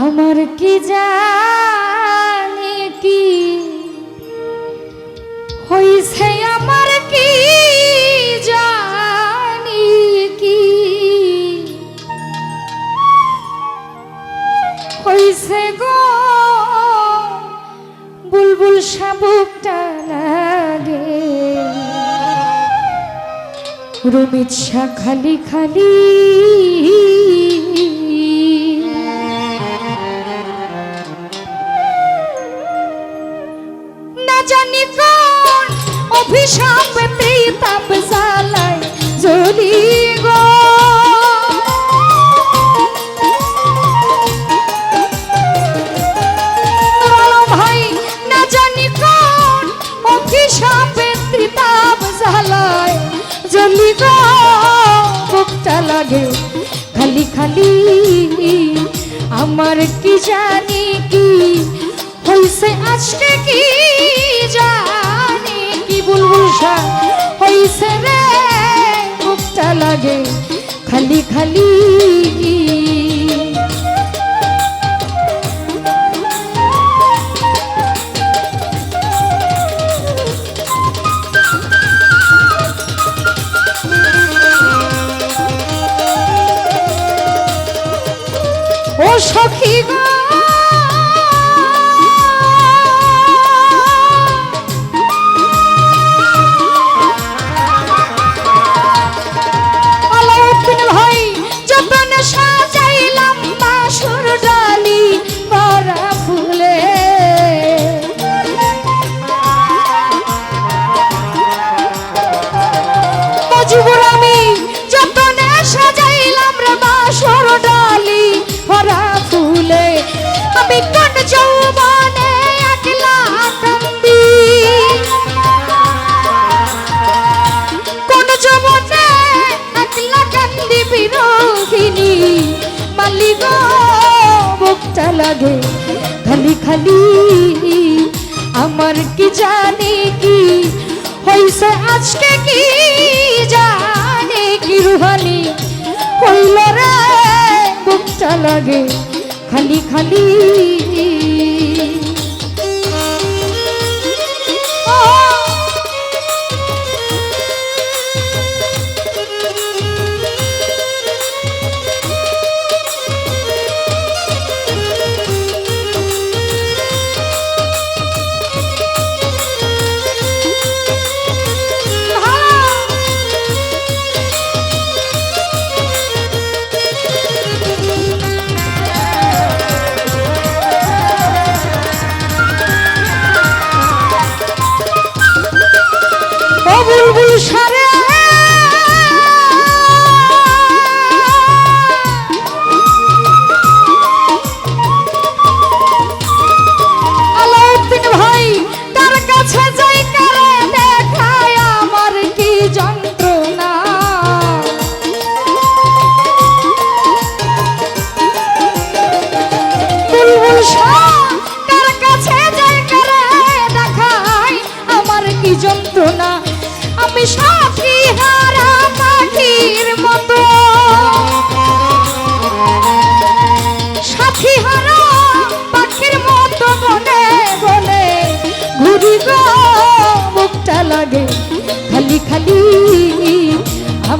আমার কি জানি কি? হইছে আমার কি জানি কি? হইছে গো, বুলবুল শাবুকটা লাগে। রুমিত খালি খালি অভিশাপে তাপ জ্বালায় জ্বলি গো। ভাই, না জানি কোন অভিশাপে তাপ জ্বালায় জ্বলি গো। বুকটা লাগে খালি খালি, আমার কি জানি কি হইছে আজকে কি শাহ হইছে রে বুকটা লাগে খালি খালি। ও সখী লাগে। খালি খালি আমার কি জানে কি? হইছে আজকে কি জানে কি রুহানি? হইল রে বুকটা লাগে। খালি খালি বুলবুল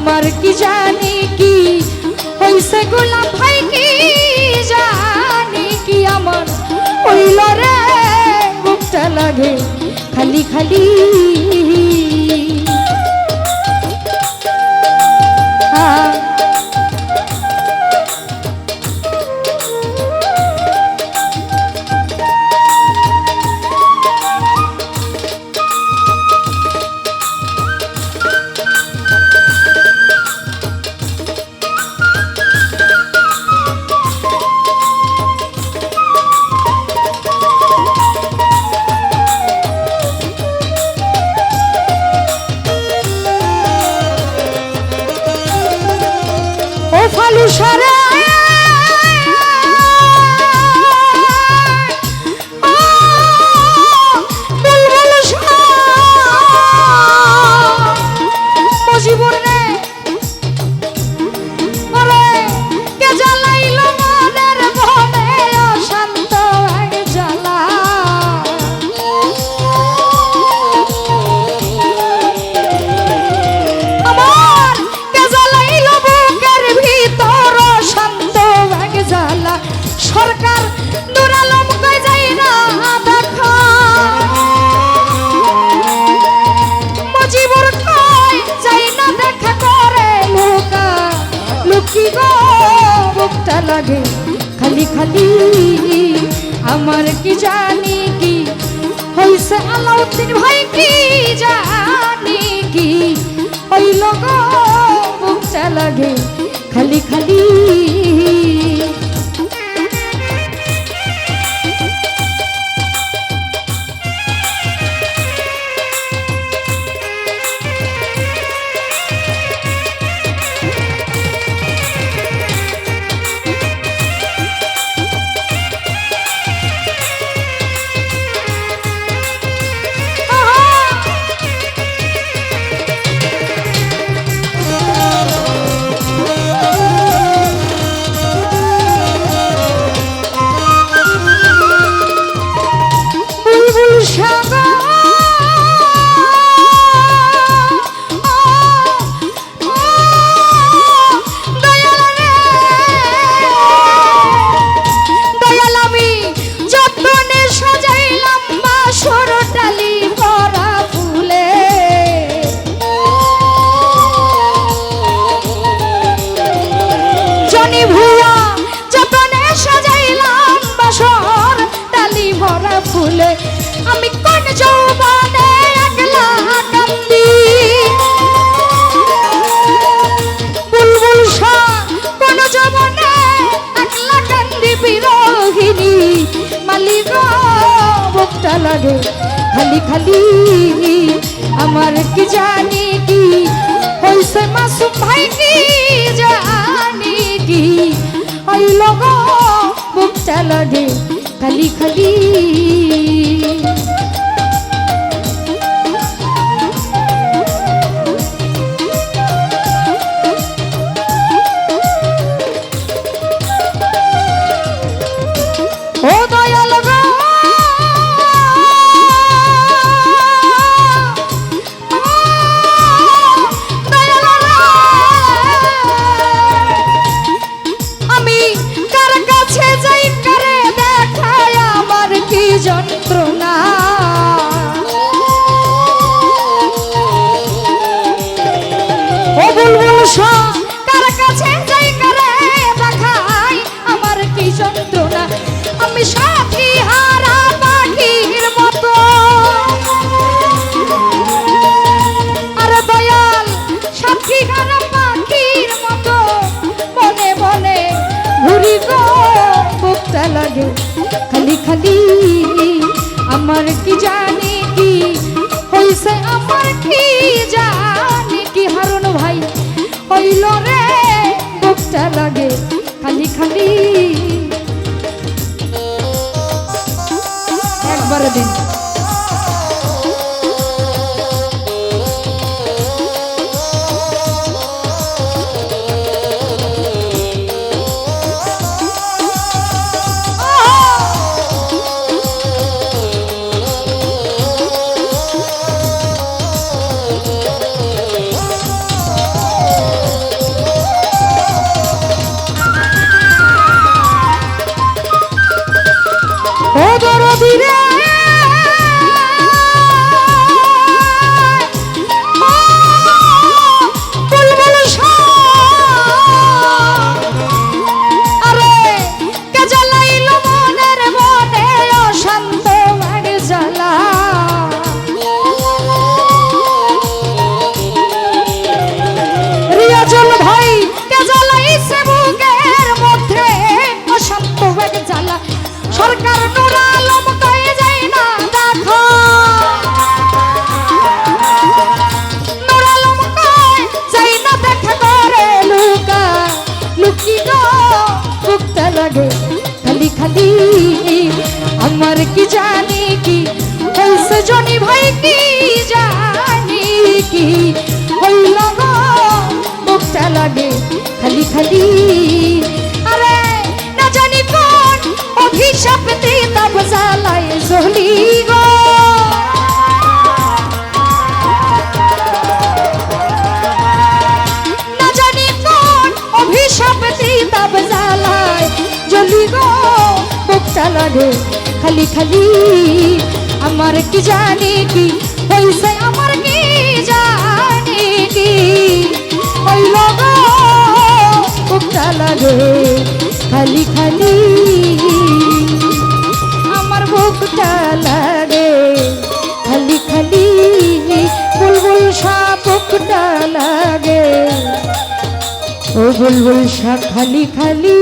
আমার কি জানি কি? হইছে গোলাম ভাই কি জানি কি আমার? হইল রে, মুখটা লাগে খালি খালি। খালি, আমার কি জানি কি? হইছে আলাউদ্দিন ভাই কি জানি কি? ওই লোক বুক চালাগে খালি খালি। ফুলে আমি কোন যৌবনে একলা কান্দি বুলবুল শাহ কোন যৌবনে একলা কান্দি বিরোহিনী মালিক বুকটা লাগে খালি খালি। আমার কি জানি কি? হইছে মাসুম ভাই কি জানি কি? ওই লোক বুকটা লাগে খালি খালি খালি আমার কি জানি কি? হইছে আমার কি জানি কি? হারুন ভাই, হইল রে বুকটা লাগে খালি খালি। একবার দিন। জানি কি? হইছে জনি ভাই, কি জানি কি? হইল গো বুকটা লাগে খালি খালি। আরে না জানি কোন অভিশাপ কোন অভিশাপ জ্বালায় জলি গো। লাগে খালি খালি আমার কি জানি কি? পয়সে আমার কি জানি কি? হইল গোটা লাগে খালি খালি আমার বুকটা লাগে খালি খালি বুলবুল সাপটা লাগে ও বুলবুল সা খালি খালি